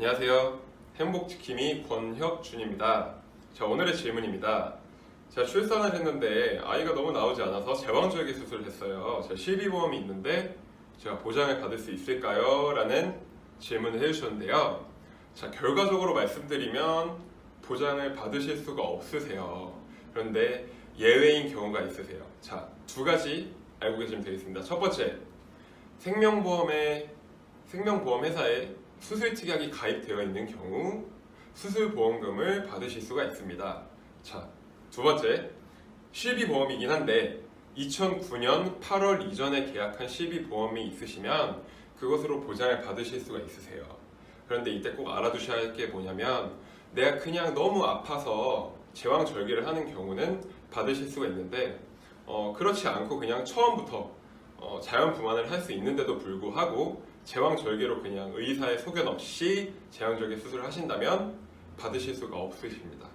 안녕하세요. 행복지킴이 권혁준입니다. 자, 오늘의 질문입니다. 제가 출산을 했는데 아이가 너무 나오지 않아서 제왕절개 수술을 했어요. 제가 실비보험이 있는데 제가 보장을 받을 수 있을까요? 라는 질문을 해주셨는데요. 자, 결과적으로 말씀드리면 보장을 받으실 수가 없으세요. 그런데 예외인 경우가 있으세요. 자, 두 가지 알고 계시면 되겠습니다. 첫 번째, 생명보험에 생명보험 회사에 수술 특약이 가입되어 있는 경우 수술 보험금을 받으실 수가 있습니다. 자, 두 번째, 실비 보험이긴 한데 2009년 8월 이전에 계약한 실비 보험이 있으시면 그것으로 보장을 받으실 수가 있으세요. 그런데 이때 꼭 알아두셔야 할 게 뭐냐면 내가 그냥 너무 아파서 제왕절개를 하는 경우는 받으실 수가 있는데 어, 그렇지 않고 그냥 처음부터 어, 자연분만을 할 수 있는데도 불구하고 제왕절개로 그냥 의사의 소견 없이 제왕절개 수술을 하신다면 받으실 수가 없으십니다.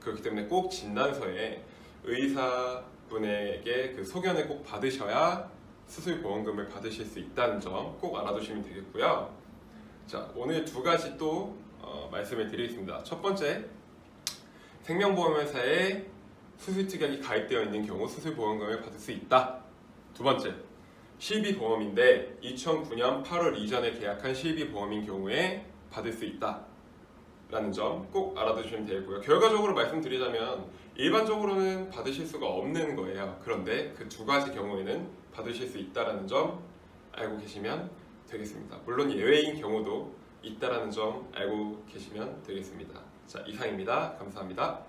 그렇기 때문에 꼭 진단서에 의사분에게 그 소견을 꼭 받으셔야 수술 보험금을 받으실 수 있다는 점 꼭 알아두시면 되겠고요. 자, 오늘 두 가지 또 어, 말씀을 드리겠습니다. 첫 번째, 생명보험회사에 수술 특약이 가입되어 있는 경우 수술 보험금을 받을 수 있다. 두 번째, 실비 보험인데 2009년 8월 이전에 계약한 실비 보험인 경우에 받을 수 있다. 라는 점 꼭 알아두시면 되고요. 결과적으로 말씀드리자면 일반적으로는 받으실 수가 없는 거예요. 그런데 그 두 가지 경우에는 받으실 수 있다라는 점 알고 계시면 되겠습니다. 물론 예외인 경우도 있다라는 점 알고 계시면 되겠습니다. 자, 이상입니다. 감사합니다.